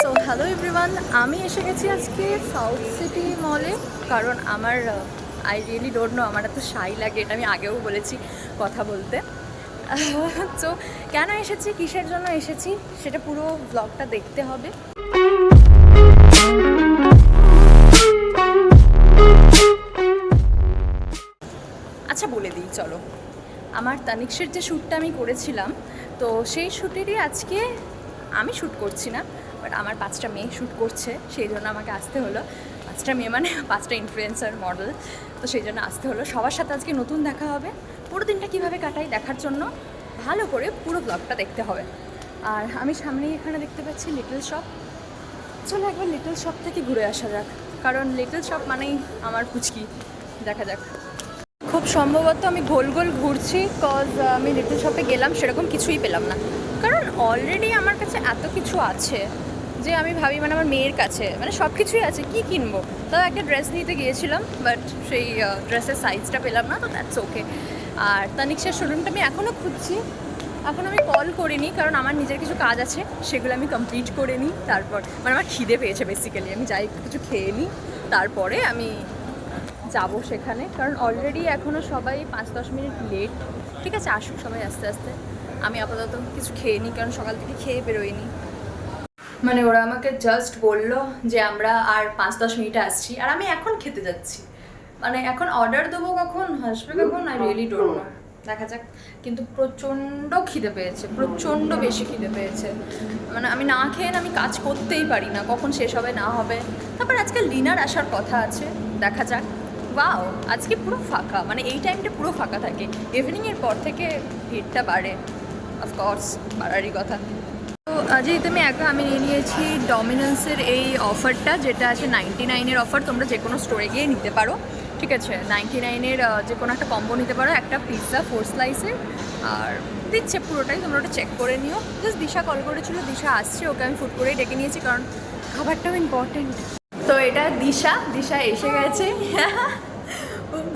So hello everyone আমি এসে গেছি আজকে সাউথ সিটি মলে কারণ আমার আই রিয়েলি ডোন্ট নো আমার এত সাই লাগে, এটা আমি আগেও বলেছি কথা বলতে। তো কেন এসেছি, কিসের জন্য এসেছি, সেটা পুরো ব্লগটা দেখতে হবে। আচ্ছা বলে দিই, চলো। আমার তানিক্সের যে শ্যুটটা আমি করেছিলাম, তো সেই শ্যুটেরই আজকে আমি শ্যুট করছি না। বাট আমার পাঁচটা মেয়ে শ্যুট করছে, সেই জন্য আমাকে আসতে হলো। পাঁচটা মেয়ে মানে পাঁচটা ইনফ্লুয়েন্সার মডেল তো সেই জন্য আসতে হলো। সবার সাথে আজকে নতুন দেখা হবে। পুরো দিনটা কীভাবে কাটাই দেখার জন্য ভালো করে পুরো ব্লগটা দেখতে হবে। আর আমি সামনেই এখানে দেখতে পাচ্ছি লিটল শপ চলো একবার লিটল শপ থেকে ঘুরে আসা যাক। কারণ লিটল শপ মানেই আমার পুচকি। দেখা যাক। খুব সম্ভবত আমি গোল গোল ঘুরছি কজ আমি লিটল শপে গেলাম, সেরকম কিছুই পেলাম না। কারণ অলরেডি আমার কাছে এত কিছু আছে। যে আমি ভাবি মানে আমার মেয়ের কাছে মানে সব কিছুই আছে, কি কিনবো? তাও একটা ড্রেস নিতে গিয়েছিলাম বাট সেই ড্রেসের সাইজটা পেলাম না, তো দ্যাটস ওকে আর তানিক্সার শোরুমটা আমি এখনও খুঁজছি। এখন আমি কল করিনি, কারণ আমার নিজের কিছু কাজ আছে, সেগুলো আমি কমপ্লিট করে নিই, তারপর মানে আমার খিদে পেয়েছে বেসিক্যালি আমি যাই কিছু খেয়ে নিই, তারপরে আমি যাব সেখানে, কারণ অলরেডি এখনও সবাই পাঁচ দশ মিনিট লেট ঠিক আছে, আসুক সবাই আস্তে আস্তে। আমি আপাতত কিছু খেয়ে নিই, কারণ সকাল থেকে খেয়ে বেরোইনি মানে ওরা আমাকে জাস্ট বলল যে আমরা আর পাঁচ দশ মিনিটে আসছি। আর আমি এখন খেতে যাচ্ছি। মানে এখন অর্ডার দেবো কখন? হাসবে কখন? আই রিয়েলি ডোন্ট নো দেখা যাক। কিন্তু প্রচণ্ড খিদে পেয়েছে। প্রচণ্ড বেশি খিদে পেয়েছে। মানে আমি না খেয়ে আমি কাজ করতেই পারি না। কখন শেষ হবে, না হবে। তারপর আজকে লিনার আসার কথা আছে। দেখা যাক। বাও আজকে পুরো ফাঁকা। মানে এই টাইমটা পুরো ফাঁকা থাকে। ইভিনিংয়ের পর থেকে ভিড়টা বাড়ে। অফকোর্স বাড়ারই কথা। যেহেতু আমি একা, আমি নিয়ে নিয়েছি ডমিনেন্সের এই অফারটা যেটা আছে নাইনটি নাইনের অফার তোমরা যে কোনো স্টোরে গিয়ে নিতে পারো। ঠিক আছে? নাইনটি নাইনের যে কোনো একটা কম্বো নিতে পারো, একটা পিৎজা ফোর স্লাইসের আর দিচ্ছে পুরোটাই, তোমরা ওটা চেক করে নিও। জাস্ট দিশা কল করেছিল, দিশা আসছে, ওকে আমি ফুড করেই ডেকে নিয়েছি, কারণ খাবারটাও ইম্পর্টেন্ট তো এটা দিশা দিশা এসে গেছে।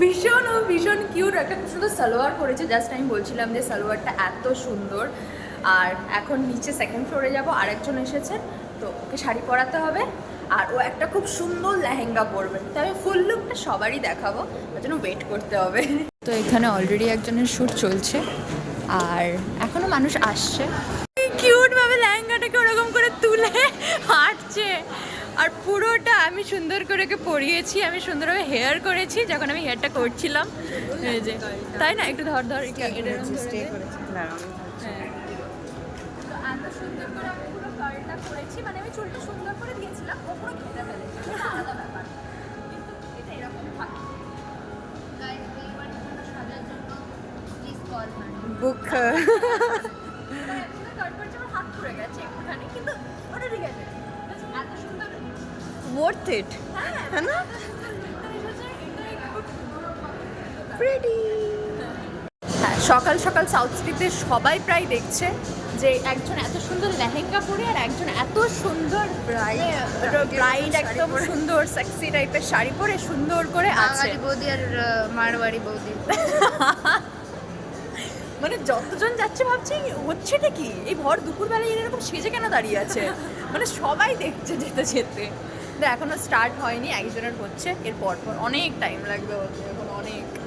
ভীষণ, ও ভীষণ কিউট একটা খুব সুন্দর সালোয়ার করেছে। জাস্ট আমি বলছিলাম যে সালোয়ারটা এত সুন্দর। আর এখন নিচে সেকেন্ড ফ্লোরে যাব আরেকজন এসেছেন তো ওকে শাড়ি পরাতে হবে। আর ও একটা খুব সুন্দর লেহেঙ্গা পরবে তো আমি ফুল লুকটা সবারই দেখাবো তার জন্য ওয়েট করতে হবে। তো এখানে অলরেডি একজনের শ্যুট চলছে আর এখনও মানুষ আসছে। কিউট ভাবে লেহেঙ্গাটাকে ওরকম করে তুলে হাঁটছে আর পুরোটা আমি সুন্দর করে ওকে পরিয়েছি আমি সুন্দরভাবে হেয়ার করেছি যখন আমি হেয়ারটা করছিলাম। তাই না? একটু ধর ধর এত সুন্দর করে আমি পুরো কার্লটা করেছি মানে আমি চুলটা সুন্দর করে দিয়েছিলাম ও পুরো কেটে ফেলেছে আলাদা ব্যাপার। কিন্তু এটা এরকম থাকে. বুক আমার হাত পুড়ে গেছে একটুখানি, কিন্তু ওটা ঠিক আছে। এত সুন্দর ইট হ্যাঁ, না? প্রিটি হ্যাঁ সকাল সকাল সাউথ স্ট্রিটে সবাই প্রায় দেখছে যে একজন এত সুন্দর লেহেঙ্গা পরে আর একজন এত সুন্দর ব্রাইড একদম সুন্দর সেক্সি টাইপের শাড়ি পরে সুন্দর করে আছে। বৌদি আর আহ, মারওয়াড়ি বৌদি। মানে যতজন যাচ্ছে ভাবছি হচ্ছেটা কি? এই ভর দুপুরবেলায় এরা এরকম সেজে কেন দাঁড়িয়ে আছে? মানে সবাই দেখছে যেতে যেতে। কিন্তু এখনও স্টার্ট হয়নি একজনের হচ্ছে এর পর পর অনেক টাইম লাগবে এখন অনেক।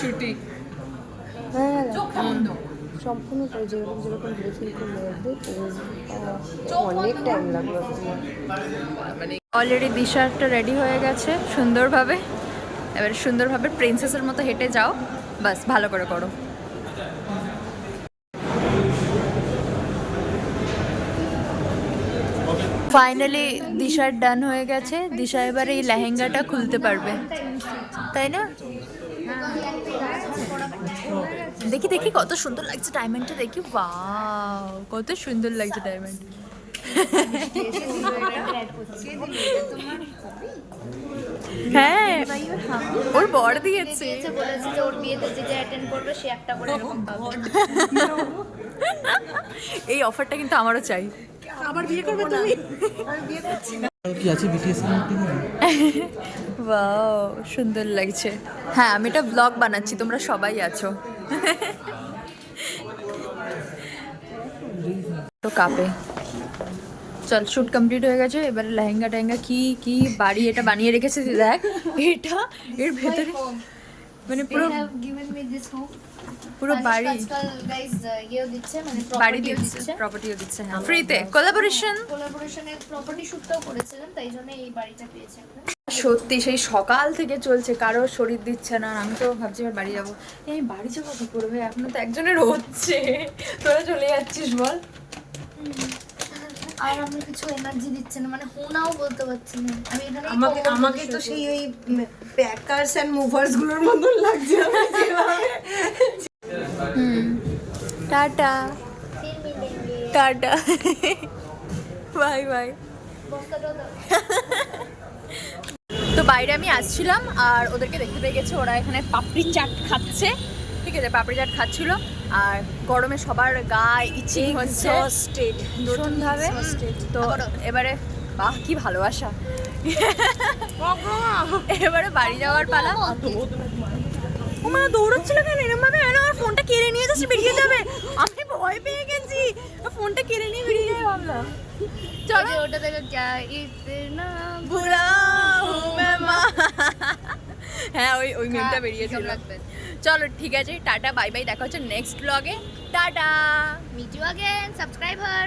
চোখটা হ্যাঁ সম্পূর্ণ করে যেরকম যেরকম ব্রেকিং করলে অনেক টাইম লাগল। অলরেডি দিশারটা রেডি হয়ে গেছে সুন্দরভাবে। এবার সুন্দরভাবে প্রিন্সেসের মতো হেঁটে যাও। বাস ভালো করে করো। ফাইনালি দিশার ডান হয়ে গেছে। দিশা এবার এই লেহেঙ্গাটা খুলতে পারবে। তাই না? দেখি দেখি, কত সুন্দর লাগছে ডায়মন্ডটা দেখি। ওয়াও কত সুন্দর লাগছে ডায়মন্ড হ্যাঁ ওর বর দিয়েছে। বলেছে যে ওর অ্যাটেন্ড করবে সে একটা করে এই অফারটা কিন্তু আমারও চাই। কি আছে বিটিএস ওয়াও সুন্দর লাগছে। হ্যাঁ আমি এটা ব্লগ বানাচ্ছি তোমরা সবাই আছো। তো কাপে। চল শুট কমপ্লিট হয়ে গেছে এবারে লেহেঙ্গা টেহেঙ্গা কি কি বাড়ি এটা বানিয়ে রেখেছে তুই দেখ। এটা এর ভেতরে মানে পুরো have given me পুরো বাড়ি আজকাল guys ইয়েও দিচ্ছে মানে বাড়ি দিচ্ছে। প্রপার্টিও দিচ্ছে হ্যাঁ। ফ্রিতে কোলাবোরেশন কোলাবোরেশনের প্রপার্টি শুটটাও করেছিলাম তাই জন্য এই বাড়িটা পেয়েছি আমরা। সত্যি সেই সকাল থেকে চলছে কারও শরীর দিচ্ছে না আমি তো ভাবছি এবার বাড়ি যাব। এই বাড়ি যাব কি করবে এখনও তো একজনের হচ্ছে। তোরা চলে যাচ্ছিস বল। আর আমি কিছু এনার্জি দিচ্ছে না মানে হুনাও বলতে পারছি না। আমি এখানে আমাকে আমাকে তো সেই ওই প্যাকার্স অ্যান্ড মুভার্সগুলোর মতন লাগছে টাটা। টাটা। Bye bye. তো বাইরে আমি আসছিলাম আর ওদেরকে দেখতে পেয়ে গেছে ওরা এখানে পাপড়ি চাট খাচ্ছে। ঠিক আছে পাপড়ি চাট খাচ্ছিল। আর গরমে সবার গায়ে ইচিং হচ্ছে ভীষণভাবে তো এবারে বাহ কি ভালোবাসা। এবারে বাড়ি যাওয়ার পালা। ও মা দৌড়চ্ছিল কেন? এরকম ভাবে আমার ফোনটা কেড়ে নিয়ে যাচ্ছে বেরিয়ে যাবে। আমি ভয় পেয়ে গেছি। ফোনটা কেড়ে নিয়ে বেরিয়ে যাবে ভাবলাম। চলো। ওটা দেখো ইতনা বুড়া হুঁ मैं माँ। হ্যাঁ ওই ওই মেমটা বেরিয়েছিল। চলো ঠিক আছে টাটা বাই বাই দেখা হচ্ছে নেক্সট ব্লগে tata! Meet you again subscriber